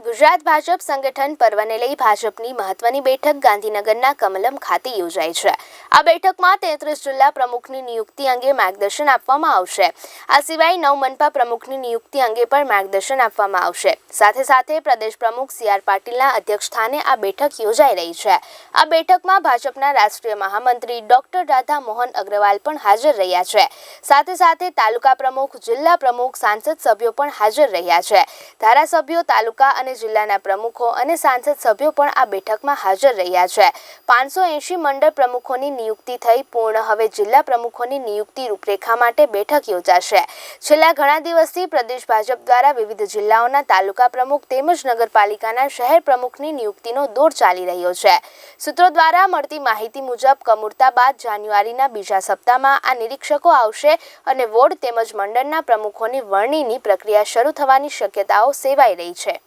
ગુજરાત ભાજપ સંગઠન પર્વને લઈ ભાજપની મહત્વની બેઠક ગાંધીનગરના કમલમ ખાતે યોજાઈ છે. આ બેઠકમાં તેત્રીસ જિલ્લા પ્રમુખની નિયુક્તિ અંગે માર્ગદર્શન આપવામાં આવશે. આ સિવાય નવ મનપા પ્રમુખની નિયુક્તિ અંગે પણ માર્ગદર્શન આપવામાં આવશે. સાથે સાથે પ્રદેશ પ્રમુખ સી આર પાટીલના અધ્યક્ષસ્થાને આ બેઠક યોજાઈ રહી છે. આ બેઠકમાં ભાજપના રાષ્ટ્રીય મહામંત્રી ડોક્ટર રાધા મોહન અગ્રવાલ પણ હાજર રહ્યા છે. સાથે સાથે તાલુકા પ્રમુખ, જિલ્લા પ્રમુખ, સાંસદ સભ્યો પણ હાજર રહ્યા છે. ધારાસભ્યો, તાલુકા અને જિલ્લાના પ્રમુખો અને સાંસદ સભ્યો પણ આ બેઠકમાં હાજર રહ્યા છે. પાંચસો એંશી મંડળ પ્રમુખોની નિયુક્તિ થઈ પૂર્ણ. હવે જિલ્લા પ્રમુખોની નિયુક્તિ રૂપરેખા માટે બેઠક યોજાશે. છેલ્લા ઘણા દિવસથી પ્રદેશ ભાજપ દ્વારા વિવિધ જિલ્લાઓના તાલુકા પ્રમુખ તેમજ નગરપાલિકાના શહેર પ્રમુખની નિયુક્તિનો દોર ચાલી રહ્યો છે. સૂત્રો દ્વારા મળતી માહિતી મુજબ કમુરતા બાદ જાન્યુઆરીના બીજા સપ્તાહમાં આ નિરીક્ષકો આવશે અને વોર્ડ તેમજ મંડળના પ્રમુખોની વરણીની પ્રક્રિયા શરૂ થવાની શક્યતાઓ સેવાઈ રહી છે.